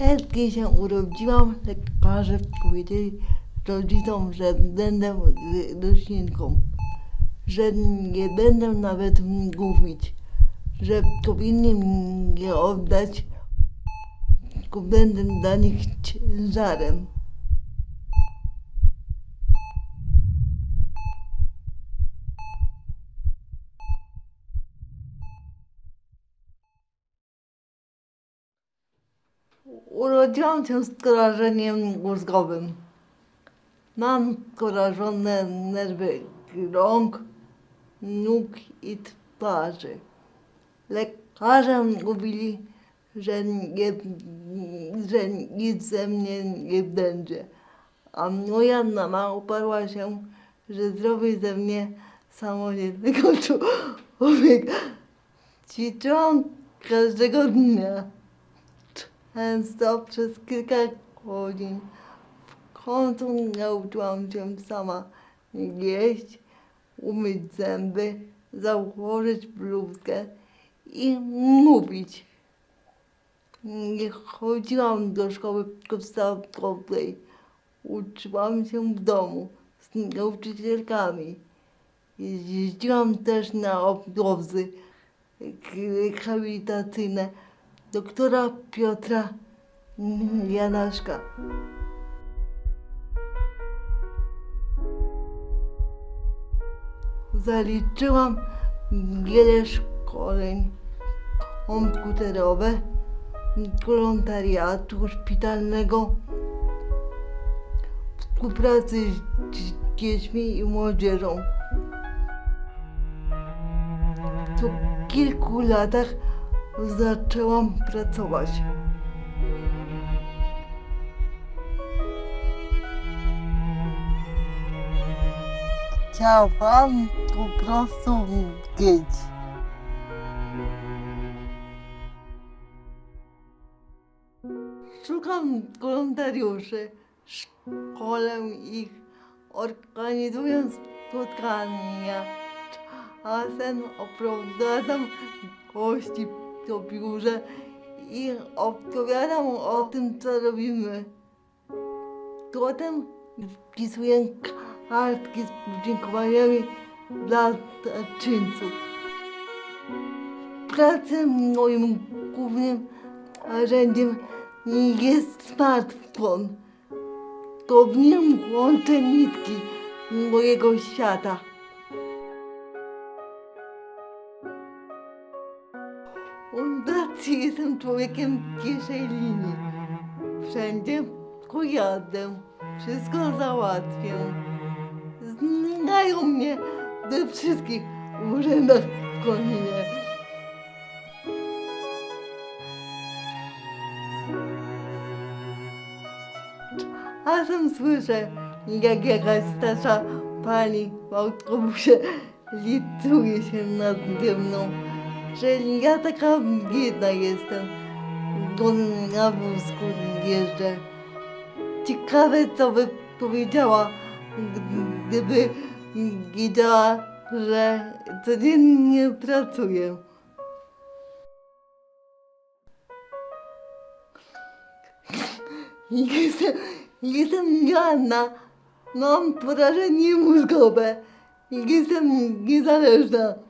Jak się urodziłam, lekarze powiedzieli rodzicom, że będę roślinką, że nie będę nawet mówić, że powinni mnie oddać, tylko będę dla nich ciężarem. Urodziłam się z korażeniem mózgowym. Mam korażone nerwy rąk, nóg i twarzy. Lekarze mówili, że, nie, że nic ze mnie nie będzie. A moja mama uparła się, że zrobi ze mnie samodzielnego człowieka. Ćwiczyłam każdego dnia często przez kilka godzin. W końcu nauczyłam się sama jeść, umyć zęby, założyć bluzkę i mówić. Nie chodziłam do szkoły podstawowej. Uczyłam się w domu z nauczycielkami. Jeździłam też na obozy rehabilitacyjne doktora Piotra Janaszka. Zaliczyłam wiele szkoleń komputerowe, wolontariatu szpitalnego, współpracy z dziećmi i młodzieżą. Po kilku latach zaczęłam pracować. Chciałam po prostu wiedzieć. Szukam wolontariuszy, szkolę ich, organizując spotkania. Czasem oprowadzam gości do biurze i opowiadam o tym, co robimy. Potem wpisuję kartki z podziękowaniami dla darczyńców. W pracy moim głównym narzędziem jest smartfon. To w nim łączę nitki mojego świata. Fundacji jestem człowiekiem pierwszej linii. Wszędzie pojadę, wszystko załatwię. Znają mnie we wszystkich urzędach w Koninie. Czasem słyszę, jak jakaś starsza pani w autobusie lituje się nade mną że ja taka biedna jestem, na wózku jeżdżę. Ciekawe, co by powiedziała, gdyby wiedziała, że codziennie pracuję. Jestem, jestem Joanna, mam porażenie mózgowe, jestem niezależna.